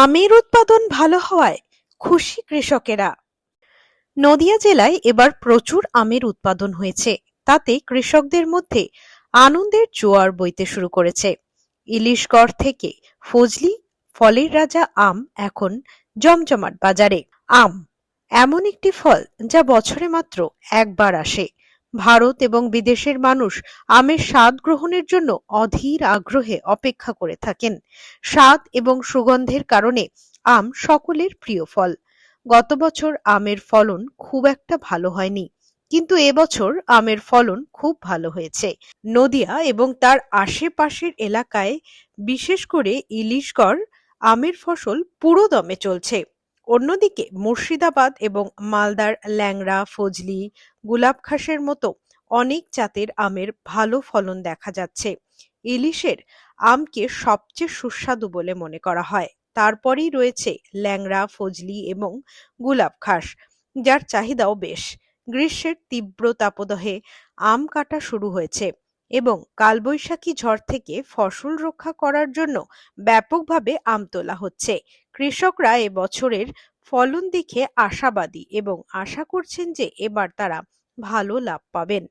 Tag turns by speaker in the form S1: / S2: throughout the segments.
S1: আমের উৎপাদন ভালো হওয়ায় খুশি কৃষকেরা। নদিয়া জেলায় এবার প্রচুর আমের উৎপাদন হয়েছে, তাতে কৃষকদের মধ্যে আনন্দের জোয়ার বইতে শুরু করেছে। ইলিশগড় থেকে ফজলি, ফলের রাজা আম এখন জমজমাট বাজারে। আম এমন একটি ফল যা বছরে মাত্র একবার আসে। ভারত এবং বিদেশের মানুষ আমের স্বাদ গ্রহণের জন্য অধীর আগ্রহে অপেক্ষা করে থাকেন। স্বাদ এবং সুগন্ধের কারণে আম সকলের প্রিয় ফল। গত বছর আমের ফলন খুব একটা ভালো হয়নি, কিন্তু এবছর আমের ফলন খুব ভালো হয়েছে। নদিয়া এবং তার আশেপাশের এলাকায় বিশেষ করে ইলিশগড় আমের ফসল পুরো দমে চলছে। অন্যদিকে মুর্শিদাবাদ এবং মালদার ল্যাংড়া, ফজলি গুলাবখাসের মতো অনেক জাতের আমের ভালো ফলন দেখা যাচ্ছে। ইলিশের আমকে সবচেয়ে সুস্বাদু বলে মনে করা হয়। তারপরেই রয়েছে ল্যাংড়া, ফজলি এবং গুলাব খাস যার চাহিদাও বেশ। গ্রীষ্মের তীব্র তাপদহে আম কাটা শুরু হয়েছে। এবং কালবৈশাখী ঝড় থেকে ফসল রক্ষা করার জন্য ব্যাপকভাবে আম তোলা হচ্ছে। কৃষকরা এবছরের ফলন দেখে আশাবাদী এবং আশা করছেন যে এবার তারা ভালো লাভ পাবেন।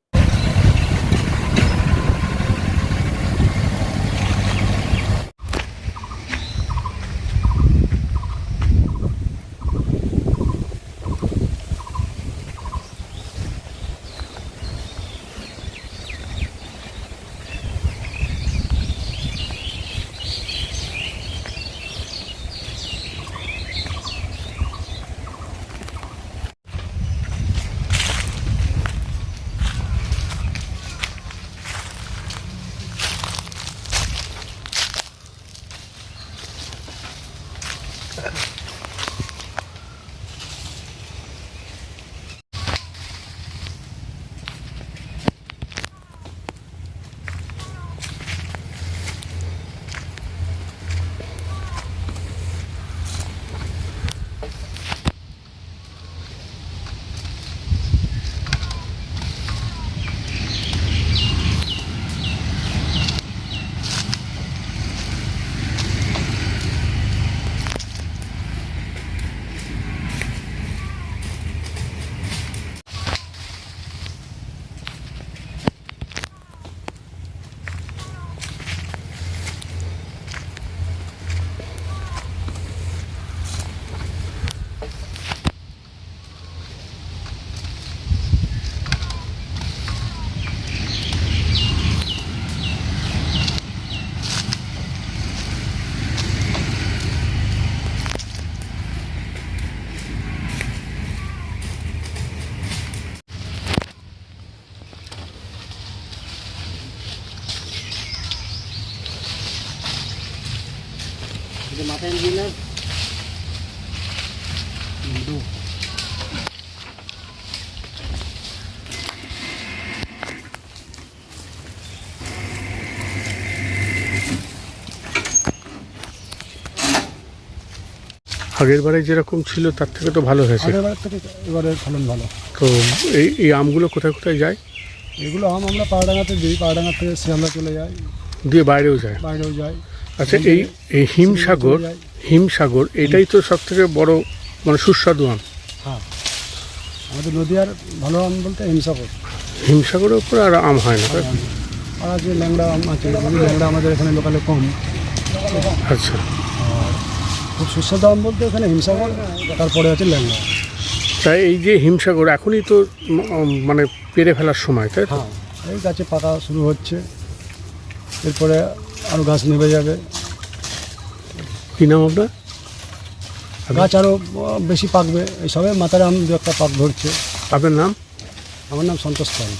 S2: না?
S3: আগের বারে যেরকম ছিল তার থেকে তো ভালো হয়েছে।
S2: এবারের ফলন ভালো।
S3: তো এই এই আমগুলো কোথায় কোথায় যায়?
S2: এগুলো আম আমরা পাহাড়াঙ্গাতে দিই পাহাড়াঙ্গা থেকে শিয়ালদা চলে যাই।
S3: দিয়ে বাইরেও যায়।
S2: বাইরেও যাই
S3: আচ্ছা এই এই হিমসাগর হিমসাগর এটাই তো সব থেকে বড় মানে সুস্বাদু আম।
S2: হ্যাঁ। আমাদের নদীয়ার ভালো আম বলতে হিমসাগর।
S3: হিমসাগরের উপরে আর আম হয় না?
S2: আর যে ল্যাংড়া আম আছে ল্যাংড়া আমাদের এখানে লোকালে কম।
S3: আচ্ছা।
S2: খুব সুস্বাদু আম বলতে এখানে হিমসাগর তারপরে আছে ল্যাংড়া।
S3: তাই এই যে হিমসাগর এখনই তো মানে পেরে ফেলার সময় তাই তো?
S2: হ্যাঁ এই গাছে পাতা শুরু হচ্ছে। এরপরে আরও গাছ নেমে যাবে।
S3: কি নাম আপনার?
S2: গাছ আরও বেশি পাকবে। এই সবে মাথার আম দু একটা পাক ধরছে।
S3: আপনার নাম?
S2: আমার নাম সন্তোষ পাল।